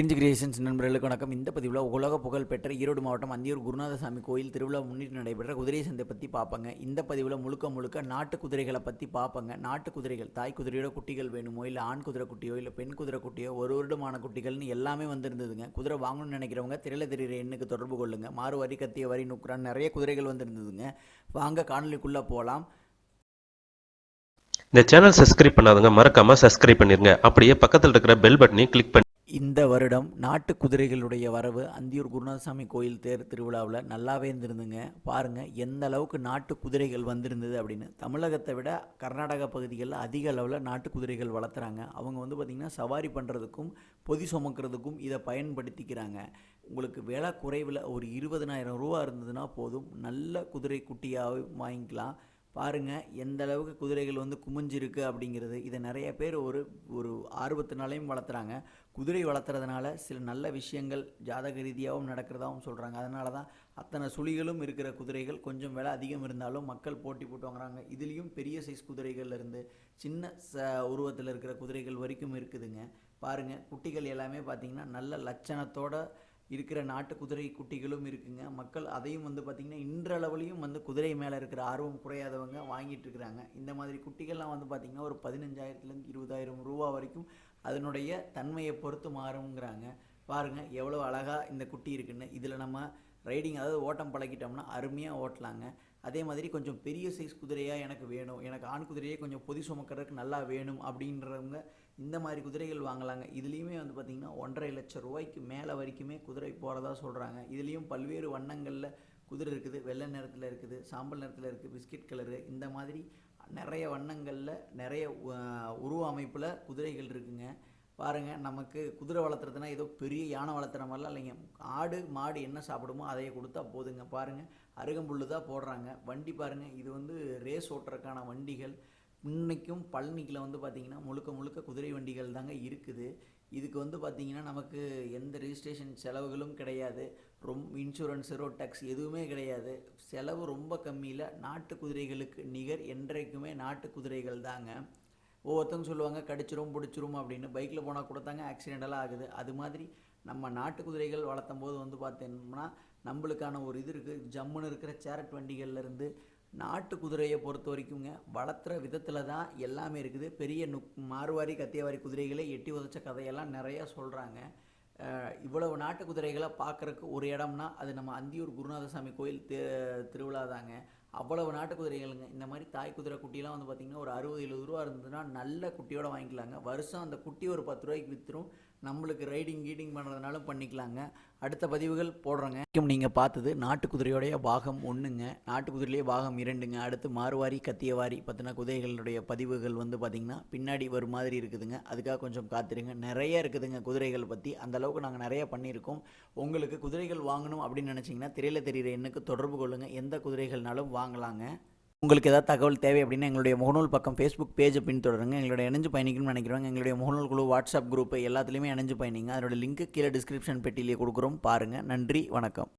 Hindu creations நண்பர்களுக்கு வணக்கம். இந்த பதிவில் உலக புகழ் பெற்ற ஈரோடு மாவட்டம் அந்தியூர் குருநாதசாமி கோயில் திருவிழா முன்னிட்டு நடைபெற்ற குதிரை சந்தை பற்றி பார்ப்பங்க இந்த பதிவில் முழுக்க முழுக்க நாட்டு குதிரைகளை பற்றி பார்ப்பங்க நாட்டு குதிரைகள் தாய் குதிரையோட குட்டிகள் வேணுமோ இல்லை ஆண் குதிரை குட்டியோ இல்லை பெண் குதிரை குட்டியோ ஒரு வருடமான குட்டிகள்னு எல்லாமே வந்திருந்ததுங்க. குதிரை வாங்கணும்னு நினைக்கிறவங்க திரையில தெரிகிற எண்ணுக்கு தொடர்பு கொள்ளுங்க. மாறு வரி கத்திய வரி நுக்குறான் நிறைய குதிரைகள் வந்திருந்ததுங்க. வாங்க காணொலிக்குள்ளே போகலாம் இந்த சேனல் சப்ஸ்கிரைப் பண்ணாதவங்க மறக்காமல் சப்ஸ்கிரைப் பண்ணிருங்க. அப்படியே பக்கத்தில் இருக்கிற பெல் பட்டனையும் கிளிக் பண்ணி இந்த வருடம் நாட்டு குதிரைகளுடைய வரவு அந்தியூர் குருநாதசாமி கோயில் தேர் திருவிழாவில் நல்லாவே இருந்திருந்துங்க. பாருங்கள் எந்த அளவுக்கு நாட்டு குதிரைகள் வந்திருந்தது அப்படின்னு. தமிழகத்தை விட கர்நாடக பகுதிகளில் அதிக அளவில் நாட்டு குதிரைகள் வளர்த்துறாங்க. அவங்க வந்து பார்த்திங்கன்னா சவாரி பண்ணுறதுக்கும் பொதி சுமக்கிறதுக்கும் இதை பயன்படுத்திக்கிறாங்க. உங்களுக்கு விலை குறைவில் ஒரு இருபதனாயிரம் ரூபா இருந்ததுன்னா போதும். நல்ல குதிரை குட்டியாக வாங்கிக்கலாம். பாருங்கள் எந்த அளவுக்கு குதிரைகள் வந்து குமிஞ்சிருக்கு அப்படிங்கிறது. இதை நிறைய பேர் ஒரு ஒரு ஆர்வத்தினாலையும் வளர்த்துறாங்க. குதிரை வளர்த்துறதுனால சில நல்ல விஷயங்கள் ஜாதக ரீதியாகவும் நடக்கிறதாகவும் சொல்கிறாங்க அதனால தான் அத்தனை சுழிகளும் இருக்கிற குதிரைகள் கொஞ்சம் விலை அதிகம் இருந்தாலும் மக்கள் போட்டி போட்டு வாங்குறாங்க. இதுலேயும் பெரிய சைஸ் குதிரைகள்லேருந்து சின்ன ச உருவத்தில் இருக்கிற குதிரைகள் வரைக்கும் இருக்குதுங்க. பாருங்கள் குட்டிகள் எல்லாமே பார்த்திங்கன்னா நல்ல லட்சணத்தோட இருக்கிற நாட்டு குதிரை குட்டிகளும் இருக்குங்க. மக்கள் அதையும் வந்து பார்த்திங்கன்னா இன்றளவுலையும் வந்து குதிரை மேலே இருக்கிற ஆர்வம் குறையாதவங்க வாங்கிட்டு இருக்கிறாங்க. இந்த மாதிரி குட்டிகள்லாம் வந்து பார்த்திங்கன்னா ஒரு பதினஞ்சாயிரத்துலேருந்து இருபதாயிரம் ரூபா வரைக்கும் அதனுடைய தன்மையை பொறுத்து மாறுங்கிறாங்க பாருங்கள் எவ்வளோ அழகாக இந்த குட்டி இருக்குன்னு. இதில் நம்ம ரைடிங் அதாவது ஓட்டம் பழகிட்டோம்னா அருமையாக ஓட்டலாங்க. அதே மாதிரி கொஞ்சம் பெரிய சைஸ் குதிரையாக எனக்கு வேணும். எனக்கு ஆண் குதிரையே கொஞ்சம் பொதி சுமக்கிறதுக்கு நல்லா வேணும் அப்படின்றவங்க இந்த மாதிரி குதிரைகள் வாங்கலாங்க. இதுலேயுமே வந்து பார்த்திங்கன்னா ஒன்றரை லட்சம் ரூபாய்க்கு மேலே வரைக்குமே குதிரை போகிறதா சொல்கிறாங்க இதுலேயும் பல்வேறு வண்ணங்களில் குதிரை இருக்குது. வெள்ளை நிறத்தில் இருக்குது சாம்பல் நிறத்தில் இருக்குது பிஸ்கட் கலரு இந்த மாதிரி நிறைய வண்ணங்களில் நிறைய உருவ அமைப்பில் குதிரைகள் இருக்குங்க. பாருங்கள் நமக்கு குதிரை வளர்த்துறதுனா ஏதோ பெரிய யானை வளர்த்துற மாதிரிலாம் இல்லைங்க. ஆடு மாடு என்ன சாப்பிடுமோ அதையே கொடுத்தா போதுங்க. பாருங்கள் அருகம்புல்லு தான் போடுறாங்க. வண்டி பாருங்கள் இது வந்து ரேஸ் ஓட்டுறதுக்கான வண்டிகள். இன்றைக்கும் பழனிக்கில் வந்து பார்த்திங்கன்னா முழுக்க முழுக்க குதிரை வண்டிகள் தாங்க இருக்குது. இதுக்கு வந்து பார்த்திங்கன்னா நமக்கு எந்த ரெஜிஸ்ட்ரேஷன் செலவுகளும் கிடையாது. ரொம் இன்சூரன்ஸ் ரோட் டேக்ஸ் எதுவுமே கிடையாது. செலவு ரொம்ப கம்மியில் நாட்டு குதிரைகளுக்கு நிகர் என்றைக்குமே நாட்டு குதிரைகள் தாங்க. ஒவ்வொருத்தவங்க சொல்லுவாங்க கடிச்சிரும் பிடிச்சிரும் அப்படின்னு. பைக்கில் போனால் கூட தாங்க ஆக்சிடென்டெல்லாம் ஆகுது. அது மாதிரி நம்ம நாட்டு குதிரைகள் வளர்த்தும் போது வந்து பார்த்தோம்னா நம்மளுக்கான ஒரு இது இருக்குது ஜம்முன்னு இருக்கிற சேரட் வண்டிகள்லேருந்து நாட்டு குதிரையை பொறுத்த வரைக்குங்க வளர்த்துற விதத்தில் தான் எல்லாமே இருக்குது. பெரிய நுக் மாறுவாரி கத்தியவாரி குதிரைகளை எட்டி உதச்ச கதையெல்லாம் நிறையா சொல்கிறாங்க இவ்வளவு நாட்டு குதிரைகளை பார்க்குறக்கு ஒரு இடம்னா அது நம்ம அந்தியூர் குருநாதசாமி கோயில் தி திருவிழா தாங்க அவ்வளவு நாட்டு குதிரைகளுங்க. இந்த மாதிரி தாய் குதிரை குட்டிலாம் வந்து பார்த்திங்கன்னா ஒரு அறுபது எழுபது ரூபா இருந்ததுன்னா நல்ல குட்டியோடு வாங்கிக்கலாங்க. வருஷம் அந்த குட்டி ஒரு பத்து ரூபாய்க்கு விற்றுரும் நம்மளுக்கு ரைடிங் கீடிங் பண்ணுறதுனாலும் பண்ணிக்கலாங்க. அடுத்த பதிவுகள் போடுறோங்க. நீங்கள் பார்த்தது நாட்டு குதிரையோடைய பாகம் ஒன்றுங்க நாட்டு குதிரையிலேயே பாகம் இரண்டுங்க. அடுத்து மாறுவாரி கத்தியவாரி பற்றின குதிரைகளுடைய பதிவுகள் வந்து பார்த்திங்கன்னா பின்னாடி வரும் மாதிரி இருக்குதுங்க. அதுக்காக கொஞ்சம் காத்திருங்க. நிறைய இருக்குதுங்க குதிரைகள் பற்றி அந்த அளவுக்கு நாங்கள் நிறைய பண்ணியிருக்கோம். உங்களுக்கு குதிரைகள் வாங்கணும் அப்படின்னு நினச்சிங்கன்னா திரையில் தெரிகிற எண்ணுக்கு தொடர்பு கொள்ளுங்கள் எந்த குதிரைகள்னாலும் வாங்கலாங்க. உங்களுக்கு ஏதாவது தகவல் தேவை அப்படின்னா எங்களுடைய முகநூல் பக்கம் ஃபேஸ்புக் பேஜை பின்தொடருங்க. எங்களுடைய இணைஞ்சு பயணிக்கணும்னு நினைக்கிறவங்க எங்களுடைய முகநூல் குழு வாட்ஸ்அப் குரூப் எல்லாத்துலேயுமே இணைஞ்சு பயணிங்க. அதோட லிங்க் கீழே டிஸ்கிரிப்ஷன் பெட்டியிலே கொடுக்குறோம். பாருங்கள் நன்றி. வணக்கம்.